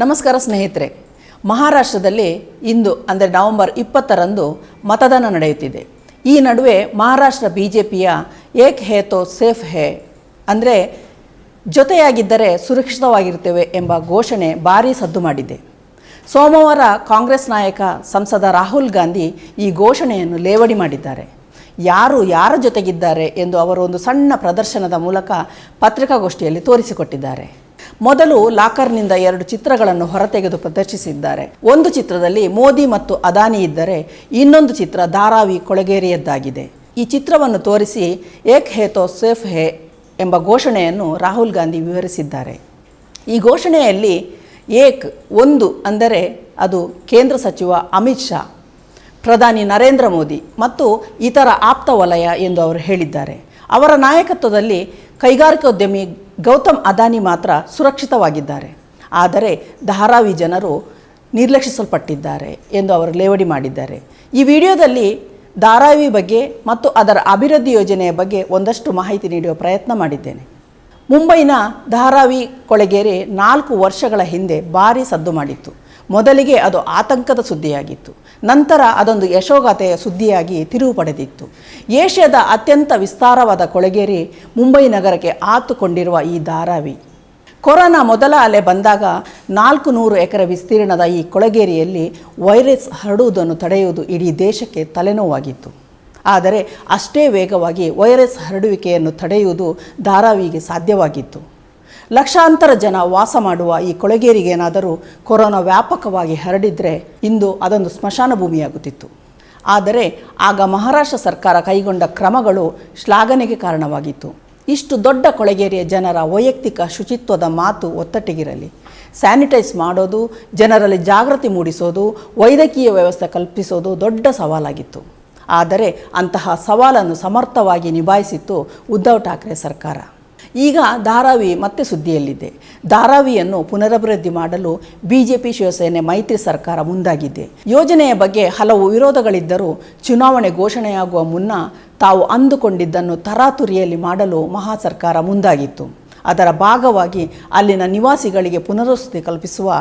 ನಮಸ್ಕಾರ ಸ್ನೇಹಿತರೆ, ಮಹಾರಾಷ್ಟ್ರದಲ್ಲಿ ಇಂದು ಅಂದರೆ ನವೆಂಬರ್ ಇಪ್ಪತ್ತರಂದು ಮತದಾನ ನಡೆಯುತ್ತಿದೆ. ಈ ನಡುವೆ ಮಹಾರಾಷ್ಟ್ರ ಬಿ ಜೆ ಪಿಯ ಏಕ್ ಹೇ ತೋ ಸೇಫ್ ಹೇ ಅಂದರೆ ಜೊತೆಯಾಗಿದ್ದರೆ ಸುರಕ್ಷಿತವಾಗಿರ್ತೇವೆ ಎಂಬ ಘೋಷಣೆ ಭಾರೀ ಸದ್ದು ಮಾಡಿದೆ. ಸೋಮವಾರ ಕಾಂಗ್ರೆಸ್ ನಾಯಕ ಸಂಸದ ರಾಹುಲ್ ಗಾಂಧಿ ಈ ಘೋಷಣೆಯನ್ನು ಲೇವಡಿ ಮಾಡಿದ್ದಾರೆ. ಯಾರು ಯಾರ ಜೊತೆಗಿದ್ದಾರೆ ಎಂದು ಅವರು ಒಂದು ಸಣ್ಣ ಪ್ರದರ್ಶನದ ಮೂಲಕ ಪತ್ರಿಕಾಗೋಷ್ಠಿಯಲ್ಲಿ ತೋರಿಸಿಕೊಟ್ಟಿದ್ದಾರೆ. ಮೊದಲು ಲಾಕರ್ನಿಂದ ಎರಡು ಚಿತ್ರಗಳನ್ನು ಹೊರತೆಗೆದು ಪ್ರದರ್ಶಿಸಿದ್ದಾರೆ. ಒಂದು ಚಿತ್ರದಲ್ಲಿ ಮೋದಿ ಮತ್ತು ಅದಾನಿ ಇದ್ದರೆ ಇನ್ನೊಂದು ಚಿತ್ರ ಧಾರಾವಿ ಕೊಳಗೇರಿಯದ್ದಾಗಿದೆ. ಈ ಚಿತ್ರವನ್ನು ತೋರಿಸಿ ಏಕ್ ಹೇ ತೋ ಸೇಫ್ ಹೇ ಎಂಬ ಘೋಷಣೆಯನ್ನು ರಾಹುಲ್ ಗಾಂಧಿ ವಿವರಿಸಿದ್ದಾರೆ. ಈ ಘೋಷಣೆಯಲ್ಲಿ ಏಕ್ ಒಂದು ಅಂದರೆ ಅದು ಕೇಂದ್ರ ಸಚಿವ ಅಮಿತ್ ಶಾ, ಪ್ರಧಾನಿ ನರೇಂದ್ರ ಮೋದಿ ಮತ್ತು ಇತರ ಆಪ್ತ ವಲಯ ಎಂದು ಅವರು ಹೇಳಿದ್ದಾರೆ. ಅವರ ನಾಯಕತ್ವದಲ್ಲಿ ಕೈಗಾರಿಕೋದ್ಯಮಿ ಗೌತಮ್ ಅದಾನಿ ಮಾತ್ರ ಸುರಕ್ಷಿತವಾಗಿದ್ದಾರೆ. ಆದರೆ ಧಾರಾವಿ ಜನರು ನಿರ್ಲಕ್ಷಿಸಲ್ಪಟ್ಟಿದ್ದಾರೆ ಎಂದು ಅವರು ಲೇವಡಿ ಮಾಡಿದ್ದಾರೆ. ಈ ವಿಡಿಯೋದಲ್ಲಿ ಧಾರಾವಿ ಬಗ್ಗೆ ಮತ್ತು ಅದರ ಅಭಿವೃದ್ಧಿ ಯೋಜನೆಯ ಬಗ್ಗೆ ಒಂದಷ್ಟು ಮಾಹಿತಿ ನೀಡುವ ಪ್ರಯತ್ನ ಮಾಡಿದ್ದೇನೆ. ಮುಂಬೈನ ಧಾರಾವಿ ಕೊಳೆಗೇರಿ ನಾಲ್ಕು ವರ್ಷಗಳ ಹಿಂದೆ ಭಾರಿ ಸದ್ದು ಮಾಡಿತ್ತು. ಮೊದಲಿಗೆ ಅದು ಆತಂಕದ ಸುದ್ದಿಯಾಗಿತ್ತು. ನಂತರ ಅದೊಂದು ಯಶೋಗಾಥೆಯ ಸುದ್ದಿಯಾಗಿ ತಿರುವು ಪಡೆದಿತ್ತು. ಏಷ್ಯಾದ ಅತ್ಯಂತ ವಿಸ್ತಾರವಾದ ಕೊಳೆಗೇರಿ ಮುಂಬೈ ನಗರಕ್ಕೆ ಆತುಕೊಂಡಿರುವ ಈ ಧಾರಾವಿ. ಕೊರೋನಾ ಮೊದಲ ಅಲೆ ಬಂದಾಗ ನಾಲ್ಕು ನೂರು ಎಕರೆ ವಿಸ್ತೀರ್ಣದ ಈ ಕೊಳಗೇರಿಯಲ್ಲಿ ವೈರಸ್ ಹರಡುವುದನ್ನು ತಡೆಯುವುದು ಇಡೀ ದೇಶಕ್ಕೆ ತಲೆನೋವಾಗಿತ್ತು. ಆದರೆ ಅಷ್ಟೇ ವೇಗವಾಗಿ ವೈರಸ್ ಹರಡುವಿಕೆಯನ್ನು ತಡೆಯುವುದು ಧಾರಾವಿಗೆ ಸಾಧ್ಯವಾಗಿತ್ತು. ಲಕ್ಷಾಂತರ ಜನ ವಾಸ ಮಾಡುವ ಈ ಕೊಳಗೇರಿಗೇನಾದರೂ ಕೊರೋನಾ ವ್ಯಾಪಕವಾಗಿ ಹರಡಿದರೆ ಇಂದು ಅದೊಂದು ಸ್ಮಶಾನ ಭೂಮಿಯಾಗುತ್ತಿತ್ತು. ಆದರೆ ಆಗ ಮಹಾರಾಷ್ಟ್ರ ಸರ್ಕಾರ ಕೈಗೊಂಡ ಕ್ರಮಗಳು ಶ್ಲಾಘನೆಗೆ ಕಾರಣವಾಗಿತ್ತು. ಇಷ್ಟು ದೊಡ್ಡ ಕೊಳಗೇರಿಯ ಜನರ ವೈಯಕ್ತಿಕ ಶುಚಿತ್ವದ ಮಾತು ಒತ್ತಟ್ಟಿಗಿರಲಿ. ಸ್ಯಾನಿಟೈಸ್ ಮಾಡೋದು, ಜನರಲ್ಲಿ ಜಾಗೃತಿ ಮೂಡಿಸೋದು, ವೈದ್ಯಕೀಯ ವ್ಯವಸ್ಥೆ ಕಲ್ಪಿಸೋದು ದೊಡ್ಡ ಸವಾಲಾಗಿತ್ತು. ಆದರೆ ಅಂತಹ ಸವಾಲನ್ನು ಸಮರ್ಥವಾಗಿ ನಿಭಾಯಿಸಿತ್ತು ಉದ್ಧವ್ ಠಾಕ್ರೆ ಸರ್ಕಾರ. ಈಗ ಧಾರಾವಿ ಮತ್ತೆ ಸುದ್ದಿಯಲ್ಲಿದೆ. ಧಾರಾವಿಯನ್ನು ಪುನರಭಿವೃದ್ಧಿ ಮಾಡಲು ಬಿಜೆಪಿ ಶಿವಸೇನೆ ಮೈತ್ರಿ ಸರ್ಕಾರ ಮುಂದಾಗಿದೆ. ಯೋಜನೆಯ ಬಗ್ಗೆ ಹಲವು ವಿರೋಧಗಳಿದ್ದರೂ ಚುನಾವಣೆ ಘೋಷಣೆಯಾಗುವ ಮುನ್ನ ತಾವು ಅಂದುಕೊಂಡಿದ್ದನ್ನು ತರಾತುರಿಯಲ್ಲಿ ಮಾಡಲು ಮಹಾ ಸರ್ಕಾರ ಮುಂದಾಗಿತ್ತು. ಅದರ ಭಾಗವಾಗಿ ಅಲ್ಲಿನ ನಿವಾಸಿಗಳಿಗೆ ಪುನರ್ವಸತಿ ಕಲ್ಪಿಸುವ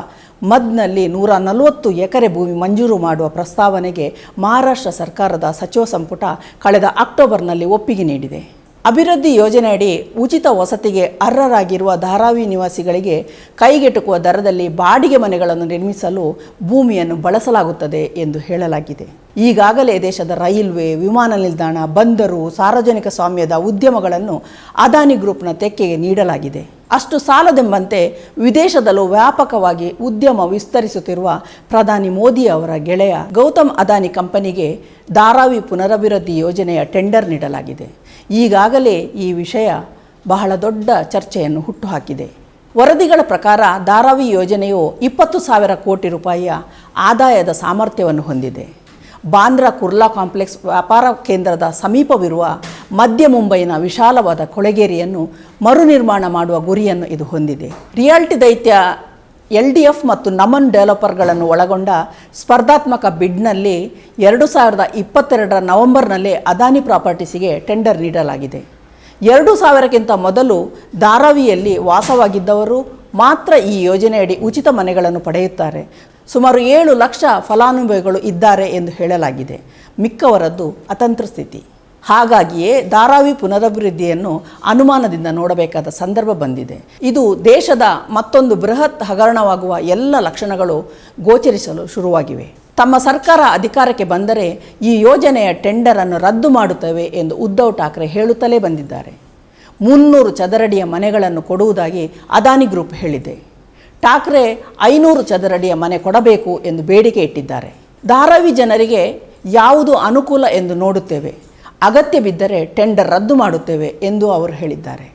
ಮದ್ನಲ್ಲಿ ನೂರ ನಲವತ್ತು ಎಕರೆ ಭೂಮಿ ಮಂಜೂರು ಮಾಡುವ ಪ್ರಸ್ತಾವನೆಗೆ ಮಹಾರಾಷ್ಟ್ರ ಸರ್ಕಾರದ ಸಚಿವ ಸಂಪುಟ ಕಳೆದ ಅಕ್ಟೋಬರ್ನಲ್ಲಿ ಒಪ್ಪಿಗೆ ನೀಡಿದೆ. ಅಭಿವೃದ್ಧಿ ಯೋಜನೆಯಡಿ ಉಚಿತ ವಸತಿಗೆ ಅರ್ಹರಾಗಿರುವ ಧಾರಾವಿ ನಿವಾಸಿಗಳಿಗೆ ಕೈಗೆಟುಕುವ ದರದಲ್ಲಿ ಬಾಡಿಗೆ ಮನೆಗಳನ್ನು ನಿರ್ಮಿಸಲು ಭೂಮಿಯನ್ನು ಬಳಸಲಾಗುತ್ತದೆ ಎಂದು ಹೇಳಲಾಗಿದೆ. ಈಗಾಗಲೇ ದೇಶದ ರೈಲ್ವೆ, ವಿಮಾನ ನಿಲ್ದಾಣ, ಬಂದರು, ಸಾರ್ವಜನಿಕ ಸ್ವಾಮ್ಯದ ಉದ್ಯಮಗಳನ್ನು ಅದಾನಿ ಗ್ರೂಪ್ನ ತೆಕ್ಕೆಗೆ ನೀಡಲಾಗಿದೆ. ಅಷ್ಟು ಸಾಲದೆಂಬಂತೆ ವಿದೇಶದಲ್ಲೂ ವ್ಯಾಪಕವಾಗಿ ಉದ್ಯಮ ವಿಸ್ತರಿಸುತ್ತಿರುವ ಪ್ರಧಾನಿ ಮೋದಿ ಅವರ ಗೆಳೆಯ ಗೌತಮ್ ಅದಾನಿ ಕಂಪನಿಗೆ ಧಾರಾವಿ ಪುನರಭಿವೃದ್ಧಿ ಯೋಜನೆಯ ಟೆಂಡರ್ ನೀಡಲಾಗಿದೆ. ಈಗಾಗಲೇ ಈ ವಿಷಯ ಬಹಳ ದೊಡ್ಡ ಚರ್ಚೆಯನ್ನು ಹುಟ್ಟುಹಾಕಿದೆ. ವರದಿಗಳ ಪ್ರಕಾರ ಧಾರಾವಿ ಯೋಜನೆಯು ಇಪ್ಪತ್ತು ಸಾವಿರ ಕೋಟಿ ರೂಪಾಯಿಯ ಆದಾಯದ ಸಾಮರ್ಥ್ಯವನ್ನು ಹೊಂದಿದೆ. ಬಾಂದ್ರಾ ಕುರ್ಲಾ ಕಾಂಪ್ಲೆಕ್ಸ್ ವ್ಯಾಪಾರ ಕೇಂದ್ರದ ಸಮೀಪವಿರುವ ಮಧ್ಯ ಮುಂಬೈನ ವಿಶಾಲವಾದ ಕೊಳೆಗೇರಿಯನ್ನು ಮರುನಿರ್ಮಾಣ ಮಾಡುವ ಗುರಿಯನ್ನು ಇದು ಹೊಂದಿದೆ. ರಿಯಾಲ್ಟಿ ದೈತ್ಯ ಎಲ್ ಡಿ ಎಫ್ ಮತ್ತು ನಮನ್ ಡೆವಲಪರ್ಗಳನ್ನು ಒಳಗೊಂಡ ಸ್ಪರ್ಧಾತ್ಮಕ ಬಿಡ್ನಲ್ಲಿ ಎರಡು ಸಾವಿರದ ಇಪ್ಪತ್ತೆರಡರ ನವೆಂಬರ್ನಲ್ಲಿ ಅದಾನಿ ಪ್ರಾಪರ್ಟೀಸಿಗೆ ಟೆಂಡರ್ ನೀಡಲಾಗಿದೆ. ಎರಡು ಸಾವಿರಕ್ಕಿಂತ ಮೊದಲು ಧಾರಾವಿಯಲ್ಲಿ ವಾಸವಾಗಿದ್ದವರು ಮಾತ್ರ ಈ ಯೋಜನೆಯಡಿ ಉಚಿತ ಮನೆಗಳನ್ನು ಪಡೆಯುತ್ತಾರೆ. ಸುಮಾರು ಏಳು ಲಕ್ಷ ಫಲಾನುಭವಿಗಳು ಇದ್ದಾರೆ ಎಂದು ಹೇಳಲಾಗಿದೆ. ಮಿಕ್ಕವರದ್ದು ಅತಂತ್ರ ಸ್ಥಿತಿ. ಹಾಗಾಗಿಯೇ ಧಾರಾವಿ ಪುನರಭಿವೃದ್ಧಿಯನ್ನು ಅನುಮಾನದಿಂದ ನೋಡಬೇಕಾದ ಸಂದರ್ಭ ಬಂದಿದೆ. ಇದು ದೇಶದ ಮತ್ತೊಂದು ಬೃಹತ್ ಹಗರಣವಾಗುವ ಎಲ್ಲ ಲಕ್ಷಣಗಳು ಗೋಚರಿಸಲು ಶುರುವಾಗಿವೆ. ತಮ್ಮ ಸರ್ಕಾರ ಅಧಿಕಾರಕ್ಕೆ ಬಂದರೆ ಈ ಯೋಜನೆಯ ಟೆಂಡರ್ ಅನ್ನು ರದ್ದು ಮಾಡುತ್ತೇವೆ ಎಂದು ಉದ್ಧವ್ ಠಾಕ್ರೆ ಹೇಳುತ್ತಲೇ ಬಂದಿದ್ದಾರೆ. ಮುನ್ನೂರು ಚದರಡಿಯ ಮನೆಗಳನ್ನು ಕೊಡುವುದಾಗಿ ಅದಾನಿ ಗ್ರೂಪ್ ಹೇಳಿದೆ. ಠಾಕ್ರೆ ಐನೂರು ಚದರಡಿಯ ಮನೆ ಕೊಡಬೇಕು ಎಂದು ಬೇಡಿಕೆ ಇಟ್ಟಿದ್ದಾರೆ. ಧಾರಾವಿ ಜನರಿಗೆ ಯಾವುದು ಅನುಕೂಲ ಎಂದು ನೋಡುತ್ತೇವೆ. ಅಗತ್ಯ ಬಿದ್ದರೆ ಟೆಂಡರ್ ರದ್ದು ಮಾಡುತ್ತೇವೆ ಎಂದು ಅವರು ಹೇಳಿದ್ದಾರೆ.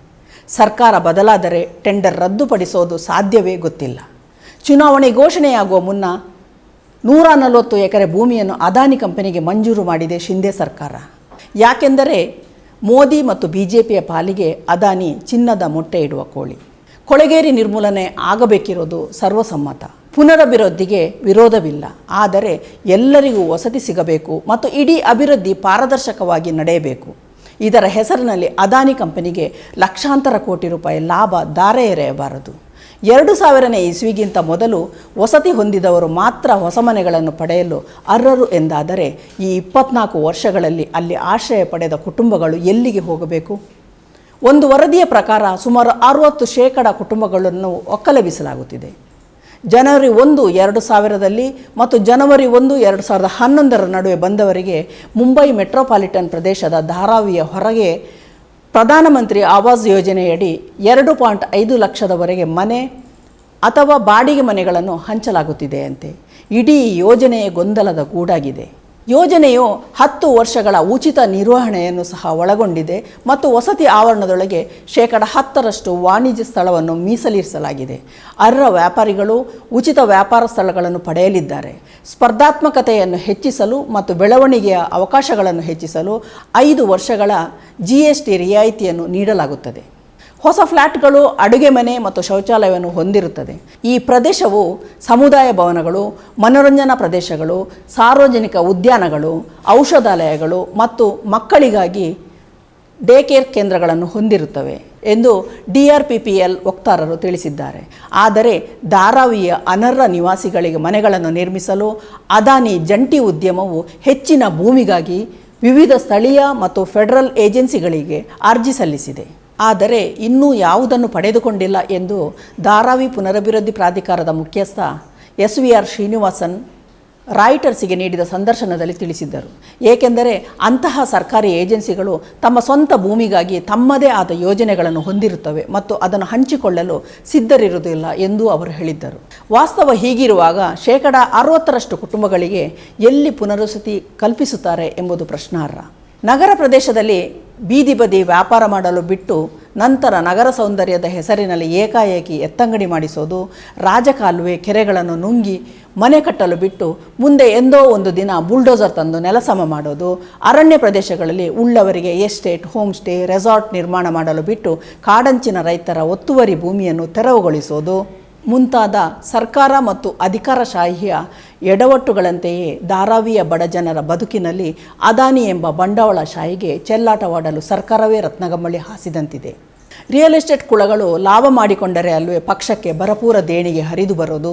ಸರ್ಕಾರ ಬದಲಾದರೆ ಟೆಂಡರ್ ರದ್ದುಪಡಿಸೋದು ಸಾಧ್ಯವೇ ಗೊತ್ತಿಲ್ಲ. ಚುನಾವಣೆ ಘೋಷಣೆಯಾಗುವ ಮುನ್ನ ನೂರ ನಲವತ್ತು ಎಕರೆ ಭೂಮಿಯನ್ನು ಅದಾನಿ ಕಂಪನಿಗೆ ಮಂಜೂರು ಮಾಡಿದೆ ಶಿಂದೆ ಸರ್ಕಾರ. ಯಾಕೆಂದರೆ ಮೋದಿ ಮತ್ತು ಬಿಜೆಪಿಯ ಪಾಲಿಗೆ ಅದಾನಿ ಚಿನ್ನದ ಮೊಟ್ಟೆ ಇಡುವ ಕೋಳಿ. ಕೊಳೆಗೇರಿ ನಿರ್ಮೂಲನೆ ಆಗಬೇಕಿರೋದು ಸರ್ವಸಮ್ಮತ. ಪುನರಭಿವೃದ್ಧಿಗೆ ವಿರೋಧವಿಲ್ಲ. ಆದರೆ ಎಲ್ಲರಿಗೂ ವಸತಿ ಸಿಗಬೇಕು ಮತ್ತು ಇಡೀ ಅಭಿವೃದ್ಧಿ ಪಾರದರ್ಶಕವಾಗಿ ನಡೆಯಬೇಕು. ಇದರ ಹೆಸರಿನಲ್ಲಿ ಅದಾನಿ ಕಂಪನಿಗೆ ಲಕ್ಷಾಂತರ ಕೋಟಿ ರೂಪಾಯಿ ಲಾಭ ದಾರೆ ಎರೆಯಬಾರದು. ಎರಡು ಸಾವಿರನೇ ಇಸ್ವಿಗಿಂತ ಮೊದಲು ವಸತಿ ಹೊಂದಿದವರು ಮಾತ್ರ ಹೊಸ ಮನೆಗಳನ್ನು ಪಡೆಯಲು ಅರ್ಹರು ಎಂದಾದರೆ ಈ ಇಪ್ಪತ್ನಾಲ್ಕು ವರ್ಷಗಳಲ್ಲಿ ಅಲ್ಲಿ ಆಶ್ರಯ ಪಡೆದ ಕುಟುಂಬಗಳು ಎಲ್ಲಿಗೆ ಹೋಗಬೇಕು? ಒಂದು ವರದಿಯ ಪ್ರಕಾರ ಸುಮಾರು ಅರುವತ್ತು ಶೇಕಡ ಕುಟುಂಬಗಳನ್ನು ಒಕ್ಕಲೆಬಿಸಲಾಗುತ್ತಿದೆ. ಜನವರಿ ಒಂದು, ಎರಡು ಸಾವಿರದಲ್ಲಿ ಮತ್ತು ಜನವರಿ ಒಂದು, ಎರಡು ಸಾವಿರದ ಹನ್ನೊಂದರ ನಡುವೆ ಬಂದವರಿಗೆ ಮುಂಬೈ ಮೆಟ್ರೋಪಾಲಿಟನ್ ಪ್ರದೇಶದ ಧಾರಾವಿಯ ಹೊರಗೆ ಪ್ರಧಾನಮಂತ್ರಿ ಆವಾಸ್ ಯೋಜನೆಯಡಿ ಎರಡು ಪಾಯಿಂಟ್ ಐದು ಲಕ್ಷದವರೆಗೆ ಮನೆ ಅಥವಾ ಬಾಡಿಗೆ ಮನೆಗಳನ್ನು ಹಂಚಲಾಗುತ್ತಿದೆಯಂತೆ. ಇಡೀ ಯೋಜನೆಯ ಗೊಂದಲದ ಗೂಡಾಗಿದೆ. ಯೋಜನೆಯು ಹತ್ತು ವರ್ಷಗಳ ಉಚಿತ ನಿರ್ವಹಣೆಯನ್ನು ಸಹ ಒಳಗೊಂಡಿದೆ ಮತ್ತು ವಸತಿ ಆವರಣದೊಳಗೆ ಶೇಕಡ ಹತ್ತರಷ್ಟು ವಾಣಿಜ್ಯ ಸ್ಥಳವನ್ನು ಮೀಸಲಿರಿಸಲಾಗಿದೆ. ಅರ್ಹ ವ್ಯಾಪಾರಿಗಳು ಉಚಿತ ವ್ಯಾಪಾರ ಸ್ಥಳಗಳನ್ನು ಪಡೆಯಲಿದ್ದಾರೆ. ಸ್ಪರ್ಧಾತ್ಮಕತೆಯನ್ನು ಹೆಚ್ಚಿಸಲು ಮತ್ತು ಬೆಳವಣಿಗೆಯ ಅವಕಾಶಗಳನ್ನು ಹೆಚ್ಚಿಸಲು ಐದು ವರ್ಷಗಳ ಜಿ ಎಸ್ ಟಿ ರಿಯಾಯಿತಿಯನ್ನು ನೀಡಲಾಗುತ್ತದೆ. ಹೊಸ ಫ್ಲ್ಯಾಟ್ಗಳು ಅಡುಗೆ ಮನೆ ಮತ್ತು ಶೌಚಾಲಯವನ್ನು ಹೊಂದಿರುತ್ತದೆ. ಈ ಪ್ರದೇಶವು ಸಮುದಾಯ ಭವನಗಳು, ಮನೋರಂಜನಾ ಪ್ರದೇಶಗಳು, ಸಾರ್ವಜನಿಕ ಉದ್ಯಾನಗಳು, ಔಷಧಾಲಯಗಳು ಮತ್ತು ಮಕ್ಕಳಿಗಾಗಿ ಡೇ ಕೇರ್ ಕೇಂದ್ರಗಳನ್ನು ಹೊಂದಿರುತ್ತವೆ ಎಂದು D R P P L ವಕ್ತಾರರು ತಿಳಿಸಿದ್ದಾರೆ. ಆದರೆ ಧಾರಾವಿಯ ಅನರ್ಹ ನಿವಾಸಿಗಳಿಗೆ ಮನೆಗಳನ್ನು ನಿರ್ಮಿಸಲು ಅದಾನಿ ಜಂಟಿ ಉದ್ಯಮವು ಹೆಚ್ಚಿನ ಭೂಮಿಗಾಗಿ ವಿವಿಧ ಸ್ಥಳೀಯ ಮತ್ತು ಫೆಡರಲ್ ಏಜೆನ್ಸಿಗಳಿಗೆ ಅರ್ಜಿ ಸಲ್ಲಿಸಿದೆ. ಆದರೆ ಇನ್ನೂ ಯಾವುದನ್ನು ಪಡೆದುಕೊಂಡಿಲ್ಲ ಎಂದು ಧಾರಾವಿ ಪುನರಭಿವೃದ್ಧಿ ಪ್ರಾಧಿಕಾರದ ಮುಖ್ಯಸ್ಥ ಎಸ್ ವಿ ಆರ್ ಶ್ರೀನಿವಾಸನ್ ರಾಯ್ಟರ್ಸಿಗೆ ನೀಡಿದ ಸಂದರ್ಶನದಲ್ಲಿ ತಿಳಿಸಿದ್ದರು. ಏಕೆಂದರೆ ಅಂತಹ ಸರ್ಕಾರಿ ಏಜೆನ್ಸಿಗಳು ತಮ್ಮ ಸ್ವಂತ ಭೂಮಿಗಾಗಿ ತಮ್ಮದೇ ಆದ ಯೋಜನೆಗಳನ್ನು ಹೊಂದಿರುತ್ತವೆ ಮತ್ತು ಅದನ್ನು ಹಂಚಿಕೊಳ್ಳಲು ಸಿದ್ಧರಿರುವುದಿಲ್ಲ ಎಂದು ಅವರು ಹೇಳಿದ್ದರು. ವಾಸ್ತವ ಹೀಗಿರುವಾಗ ಶೇಕಡ ಅರವತ್ತರಷ್ಟು ಕುಟುಂಬಗಳಿಗೆ ಎಲ್ಲಿ ಪುನರ್ವಸತಿ ಕಲ್ಪಿಸುತ್ತಾರೆ ಎಂಬುದು ಪ್ರಶ್ನಾರ್ಹ. ನಗರ ಪ್ರದೇಶದಲ್ಲಿ ಬೀದಿ ಬದಿ ವ್ಯಾಪಾರ ಮಾಡಲು ಬಿಟ್ಟು ನಂತರ ನಗರ ಸೌಂದರ್ಯದ ಹೆಸರಿನಲ್ಲಿ ಏಕಾಏಕಿ ಎತ್ತಂಗಡಿ ಮಾಡಿಸೋದು, ರಾಜಕಾಲುವೆ ಕೆರೆಗಳನ್ನು ನುಂಗಿ ಮನೆ ಕಟ್ಟಲು ಬಿಟ್ಟು ಮುಂದೆ ಎಂದೋ ಒಂದು ದಿನ ಬುಲ್ಡೋಸರ್ ತಂದು ನೆಲಸಮ ಮಾಡೋದು, ಅರಣ್ಯ ಪ್ರದೇಶಗಳಲ್ಲಿ ಉಳ್ಳವರಿಗೆ ಎಸ್ಟೇಟ್, ಹೋಮ್ ಸ್ಟೇ, ರೆಸಾರ್ಟ್ ನಿರ್ಮಾಣ ಮಾಡಲು ಬಿಟ್ಟು ಕಾಡಂಚಿನ ರೈತರ ಒತ್ತುವರಿ ಭೂಮಿಯನ್ನು ತೆರವುಗೊಳಿಸೋದು. ಮುಂತಾದ ಸರ್ಕಾರ ಮತ್ತು ಅಧಿಕಾರಶಾಹಿಯ ಎಡವಟ್ಟುಗಳಂತೆಯೇ ಧಾರಾವಿಯ ಬಡಜನರ ಬದುಕಿನಲ್ಲಿ ಅದಾನಿ ಎಂಬ ಬಂಡವಾಳಶಾಹಿಗೆ ಚೆಲ್ಲಾಟವಾಡಲು ಸರ್ಕಾರವೇ ರತ್ನಗಂಬಳಿ ಹಾಸಿದಂತಿದೆ. ರಿಯಲ್ ಎಸ್ಟೇಟ್ ಕುಳಗಳು ಲಾಭ ಮಾಡಿಕೊಂಡರೆ ಅಲ್ಲವೇ ಪಕ್ಷಕ್ಕೆ ಭರಪೂರ ದೇಣಿಗೆ ಹರಿದು ಬರೋದು.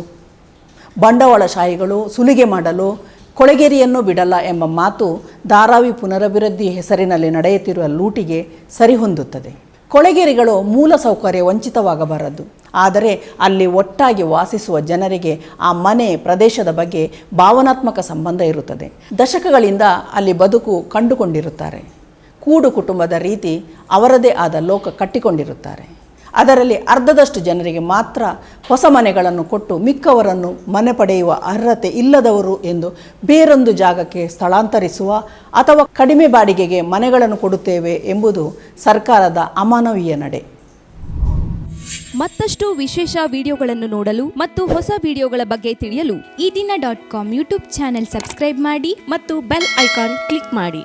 ಬಂಡವಾಳಶಾಹಿಗಳು ಸುಲಿಗೆ ಮಾಡಲು ಕೊಳೆಗೇರಿಯನ್ನು ಬಿಡಲ್ಲ ಎಂಬ ಮಾತು ಧಾರಾವಿ ಪುನರಭಿವೃದ್ಧಿ ಹೆಸರಿನಲ್ಲಿ ನಡೆಯುತ್ತಿರುವ ಲೂಟಿಗೆ ಸರಿಹೊಂದುತ್ತದೆ. ಕೊಳೆಗೇರಿಗಳು ಮೂಲ ಸೌಕರ್ಯ ವಂಚಿತವಾಗಬಾರದು. ಆದರೆ ಅಲ್ಲಿ ಒಟ್ಟಾಗಿ ವಾಸಿಸುವ ಜನರಿಗೆ ಆ ಮನೆ ಪ್ರದೇಶದ ಬಗ್ಗೆ ಭಾವನಾತ್ಮಕ ಸಂಬಂಧ ಇರುತ್ತದೆ. ದಶಕಗಳಿಂದ ಅಲ್ಲಿ ಬದುಕು ಕಂಡುಕೊಂಡಿರುತ್ತಾರೆ. ಕೂಡು ಕುಟುಂಬದ ರೀತಿ ಅವರದೇ ಆದ ಲೋಕ ಕಟ್ಟಿಕೊಂಡಿರುತ್ತಾರೆ. ಅದರಲ್ಲಿ ಅರ್ಧದಷ್ಟು ಜನರಿಗೆ ಮಾತ್ರ ಹೊಸ ಮನೆಗಳನ್ನು ಕೊಟ್ಟು ಮಿಕ್ಕವರನ್ನು ಮನೆ ಪಡೆಯುವ ಅರ್ಹತೆ ಇಲ್ಲದವರು ಎಂದು ಬೇರೊಂದು ಜಾಗಕ್ಕೆ ಸ್ಥಳಾಂತರಿಸುವ ಅಥವಾ ಕಡಿಮೆ ಬಾಡಿಗೆಗೆ ಮನೆಗಳನ್ನು ಕೊಡುತ್ತೇವೆ ಎಂಬುದು ಸರ್ಕಾರದ ಅಮಾನವೀಯ ನಡೆ. ಮತ್ತಷ್ಟು ವಿಶೇಷ ವಿಡಿಯೋಗಳನ್ನು ನೋಡಲು ಮತ್ತು ಹೊಸ ವಿಡಿಯೋಗಳ ಬಗ್ಗೆ ತಿಳಿಯಲು Ee Dina dot com YouTube channel subscribe ಮಾಡಿ ಮತ್ತು ಬೆಲ್ ಐಕಾನ್ ಕ್ಲಿಕ್ ಮಾಡಿ.